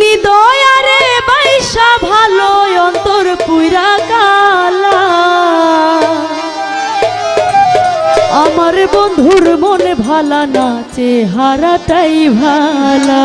নিদয়ারে বাইসা ভালো অন্তর পুইরা কালা। আমার বন্ধুর মনে ভালা না, চেহারাটাই ভালা।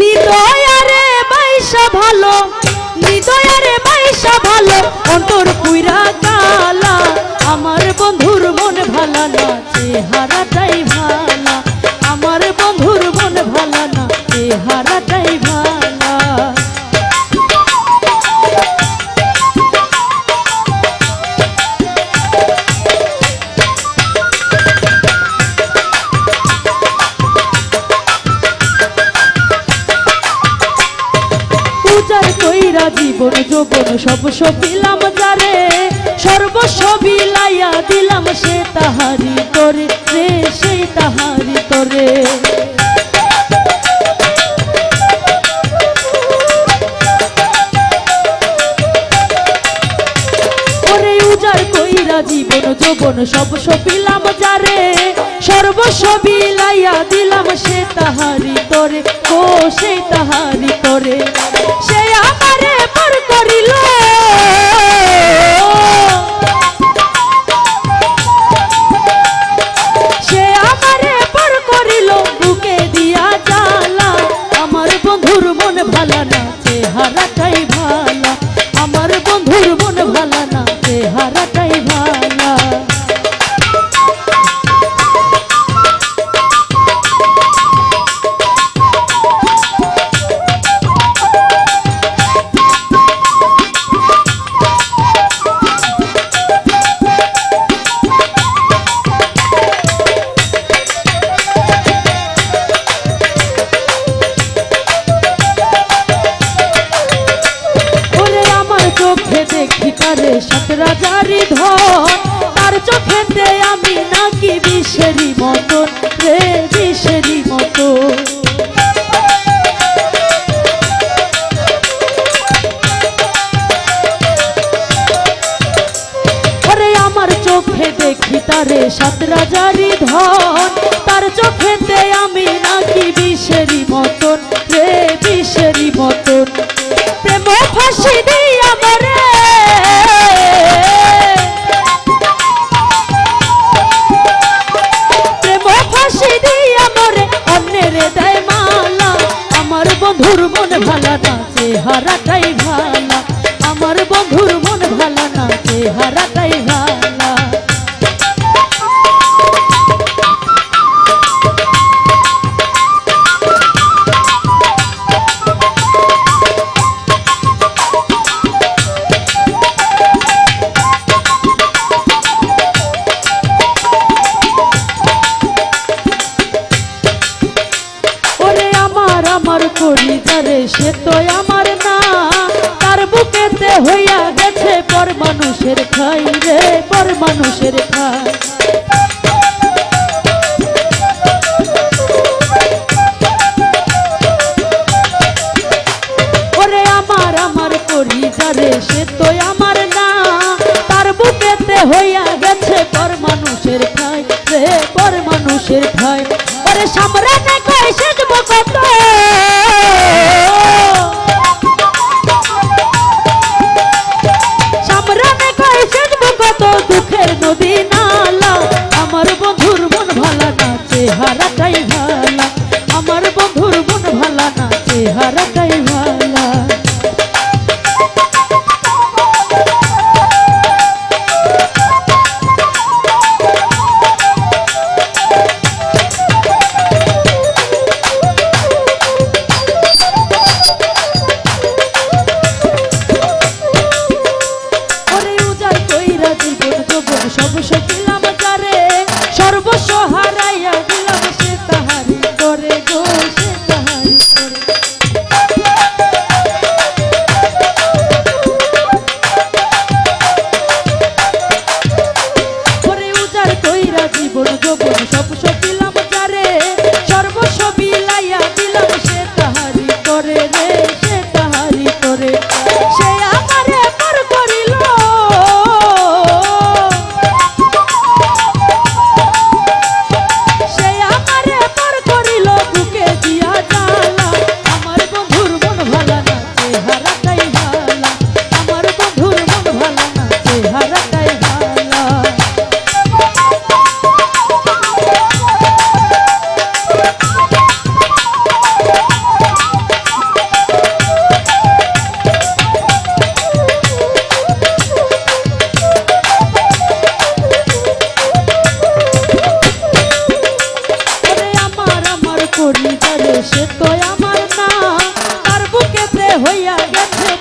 নিদয়ারে বাইসা ভালো, নিদয়ারে বাইসা ভালো, অন্তর পুইরা জীবন যৌবন সব সপিলাম যারে সর্বস্ব বিলাইয়া দিলাম সে তাহারি তরে রে সেই তাহারি তরে। জীবন যৌবন সব সপিলাম যারে সর্বস্ব বিলাইয়া দিলাম সে তাহারি তরে, ও সেই তাহারি তরে। সাত রাজারি ধন, তার চোখেতে আমি নাকি বিষেরি মতন, রে বিষেরি মতন। চোখে দেখি তারে সাত রাজারি ধন, তার চোখেতে আমি নাকি বিষেরি মতন, রে বিষেরি মতন। না মানুষের খাই ওরে আমার আমার করি যারে সে তো আমার না। তার বুকেতে হইয়া গেছে পর মানুষের খাই রে, পর মানুষের খাই ওরে সামরানে কই সেজব কইরা জীবন যৌবন সব সকিলাম